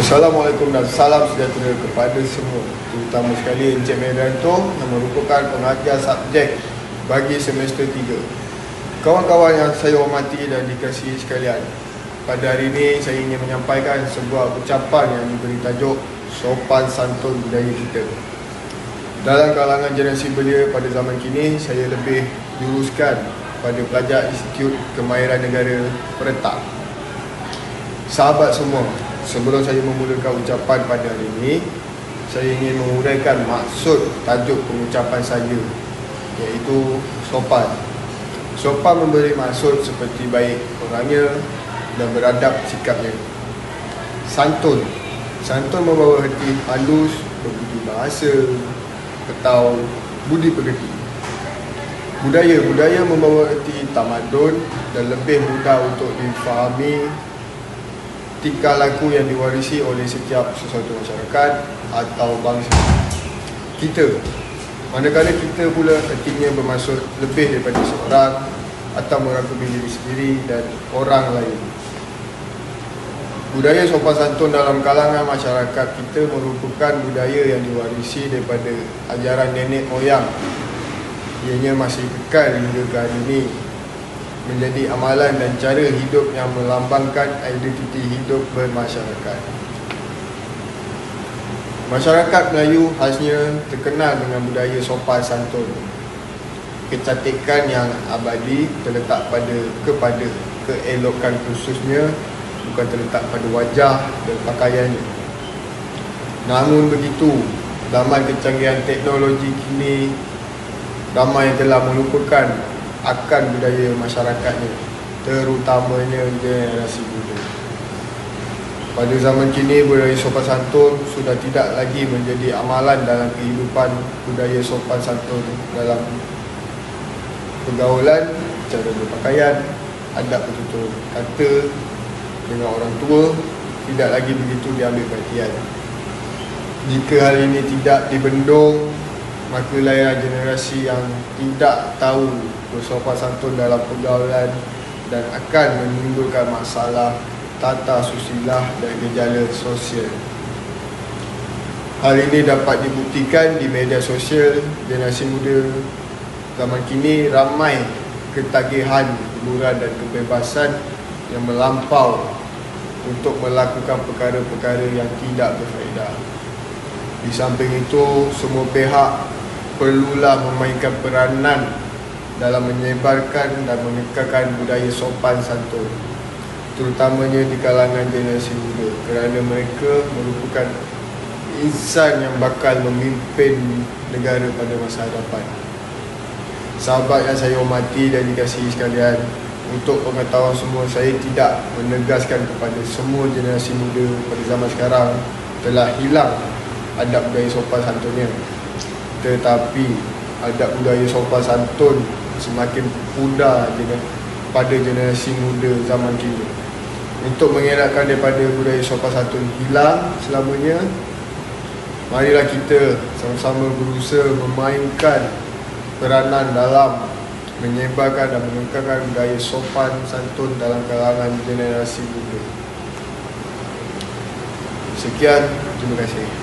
Assalamualaikum dan salam sejahtera kepada semua Terutama sekali Encik Medanto Yang merupakan pengajar subjek bagi semester 3 Kawan-kawan yang saya hormati dan dikasihi sekalian Pada hari ini saya ingin menyampaikan sebuah ucapan yang diberi tajuk Sopan Santun Budaya Kita. Dalam kalangan generasi belia pada zaman kini Saya lebih juruskan pada pelajar Institut Kemahiran Negara Peretak. Sahabat semua, sebelum saya memulakan ucapan pada hari ini Saya ingin menguraikan maksud tajuk pengucapan saya Iaitu sopan. Sopan memberi maksud seperti baik orangnya dan beradab sikapnya. Santun. Santun membawa hati halus, berbudi bahasa Atau budi pekerti. Budaya Budaya membawa erti tamadun dan lebih mudah untuk difahami tingkah laku yang diwarisi oleh setiap sesuatu masyarakat atau bangsa. Kita, manakala kita pula ertinya bermaksud lebih daripada seorang atau merangkumi diri sendiri dan orang lain. Budaya sopan santun dalam kalangan masyarakat kita merupakan budaya yang diwarisi daripada ajaran nenek moyang ianya masih kekal hingga ke hari ini menjadi amalan dan cara hidup yang melambangkan identiti hidup bermasyarakat. Masyarakat Melayu khasnya terkenal dengan budaya sopan santun. Kecantikan yang abadi terletak pada kepada keelokan khususnya bukan terletak pada wajah dan pakaiannya. Namun begitu, zaman kecanggihan teknologi kini ramai telah melupakan akan budaya masyarakatnya terutamanya generasi muda. Pada zaman kini budaya sopan santun sudah tidak lagi menjadi amalan dalam kehidupan budaya sopan santun. Dalam pergaulan cara berpakaian adab bertutur kata dengan orang tua tidak lagi begitu diambil perhatian. Jika hal ini tidak dibendung maka layar generasi yang tidak tahu bersopan santun dalam pergaulan dan akan menimbulkan masalah tata susilah dan gejala sosial. Hal ini dapat dibuktikan di media sosial generasi muda zaman kini ramai ketagihan hiburan dan kebebasan yang melampau untuk melakukan perkara-perkara yang tidak berfaedah. Di samping itu, semua pihak perlulah memainkan peranan dalam menyebarkan dan mengekalkan budaya sopan santun terutamanya di kalangan generasi muda kerana mereka merupakan insan yang bakal memimpin negara pada masa hadapan. Sahabat yang saya hormati dan dikasihi sekalian untuk pengetahuan semua saya tidak menegaskan kepada semua generasi muda pada zaman sekarang telah hilang adab budaya sopan santunnya tetapi adab budaya sopan santun semakin pudar dengan pada generasi muda zaman kini. Untuk mengelakkan daripada budaya sopan santun hilang selamanya marilah kita sama-sama berusaha memainkan peranan dalam menyebarkan dan mengekalkan budaya sopan santun dalam kalangan generasi muda. Sekian terima kasih